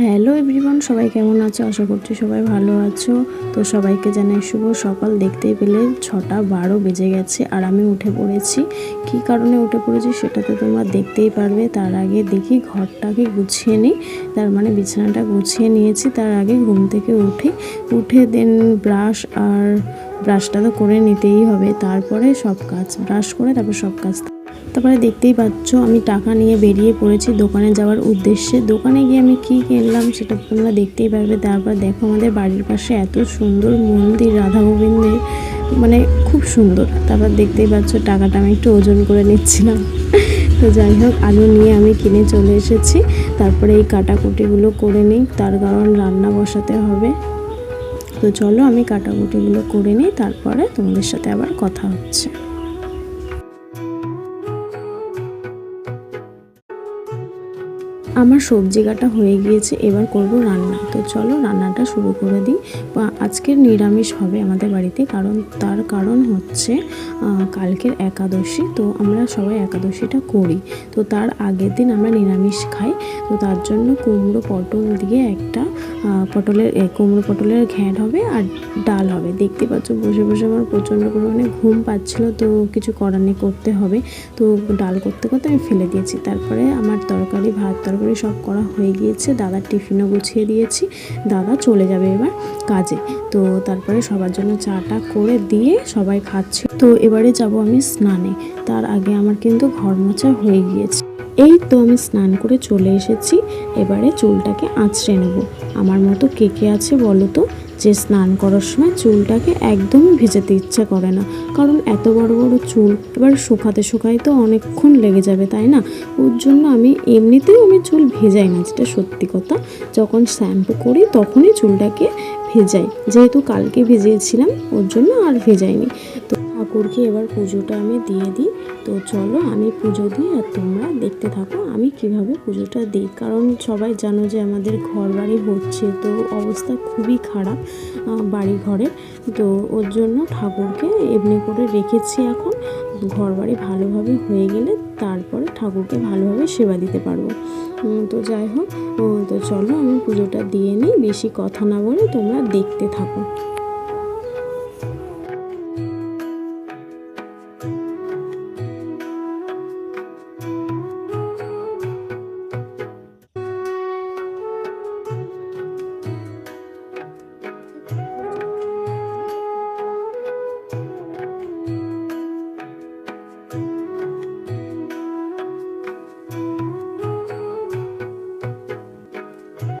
Hello everyone, সবাই কেমন আছো? আশা করছি সবাই ভালো আছো। তো সবাইকে জানাই শুভ সকাল। দেখতেই পেলে ছটা বারো বেজে গেছে আর আমি উঠে পড়েছি। কি কারণে উঠে পড়েছি সেটা তো তোমরা দেখতেই পারবে। তার আগে দেখি ঘরটাকে গুছিয়ে নিই। তার মানে বিছানাটা গুছিয়ে নিয়েছি। তার আগে ঘুম থেকে উঠি। উঠে দেন ব্রাশ আর ব্রাশটা তো করে নিতেই হবে, তারপরে সব কাজ ব্রাশ করে তারপর সব কাজ। তারপরে দেখতেই পাচ্ছ আমি টাকা নিয়ে বেরিয়ে পড়েছি দোকানে যাওয়ার উদ্দেশ্যে। দোকানে গিয়ে আমি কি কিনলাম সেটা তোমরা দেখতেই পারবে। তারপর দেখো আমাদের বাড়ির পাশে এত সুন্দর মন্দির রাধা গোবিন্দের মানে খুব সুন্দর। তারপর দেখতেই পাচ্ছ টাকাটা আমি একটু ওজন করে নিচ্ছিলাম। তো যাই হোক, আলু নিয়ে আমি কিনে চলে এসেছি। তারপরে এই কাটাকুটিগুলো করে নিই, তার কারণ রান্না বসাতে হবে। তো চলো আমি কাটাকুটিগুলো করে নিই তারপরে তোমাদের সাথে আবার কথা হচ্ছে। আমার সবজি কাটা হয়ে গিয়েছে, এবার করব রান্না। তো চলো রান্নাটা শুরু করে দিই। আজকের নিরামিষ হবে আমাদের বাড়িতে, কারণ তার কারণ হচ্ছে কালকের একাদশী, তো আমরা সবাই একাদশীটা করি। তো তার আগের দিন আমরা নিরামিষ খাই, তো তার জন্য কুমড়ো পটল দিয়ে একটা পটলের কুমড়ো পটলের ঘ্যাঁট হবে আর ডাল হবে। দেখতে পাচ্ছ বসে বসে আমার প্রচণ্ড পরিমাণে ঘুম পাচ্ছিল, তো কিছু করার নেই, করতে হবে। তো ডাল করতে করতে আমি ফেলে দিয়েছি। তারপরে আমার তরকারি, ভাত, তরকারি সব করা হয়ে গিয়েছে। দাদার টিফিনও গুছিয়ে দিয়েছি। দাদা চলে যাবে এবার কাজে। তো তারপরে সবার জন্য চাটা করে দিয়ে সবাই খাচ্ছে। তো এবারে যাব আমি স্নানে। তার আগে আমার কিন্তু ঘর মোছা হয়ে গিয়েছে। এই তো আমি স্নান করে চলে এসেছি। এবারে চুলটাকে আঁচড়ে নেব। আমার মতো কে কে আছে বলো তো? যে স্নান করার সময় চুলটাকে একদমই ভেজাতে ইচ্ছা করে না। কারণ এত বড় বড় চুল, এবার শুকাতে শুকাই তো অনেকক্ষণ লেগে যাবে, তাই না? ওর জন্য আমি এমনিতেই আমি চুল ভেজাই না, যেটা সত্যি কথা। যখন শ্যাম্পু করি তখনই চুলটাকে ভেজাই। যেহেতু কালকে ভিজিয়েছিলাম, ওর জন্য আর ভেজাইনি। তো ঠাকুরকে এবার পুজোটা আমি দিয়ে দিই। তো চলো আমি পুজো দিই আর তোমরা দেখতে থাকো আমি কীভাবে পুজোটা দিই। কারণ সবাই জানো যে আমাদের ঘর বাড়ি হচ্ছে, তো অবস্থা খুবই খারাপ বাড়ি ঘরের তো ওর জন্য ঠাকুরকে এমনি করে রেখেছি এখন। ঘর বাড়ি ভালোভাবে হয়ে গেলে তারপরে ঠাকুরকে ভালোভাবে সেবা দিতে পারব। তো যাই হোক তো চলো আমি পুজোটা দিয়ে নিই, বেশি কথা না বলে তোমরা দেখতে থাকো।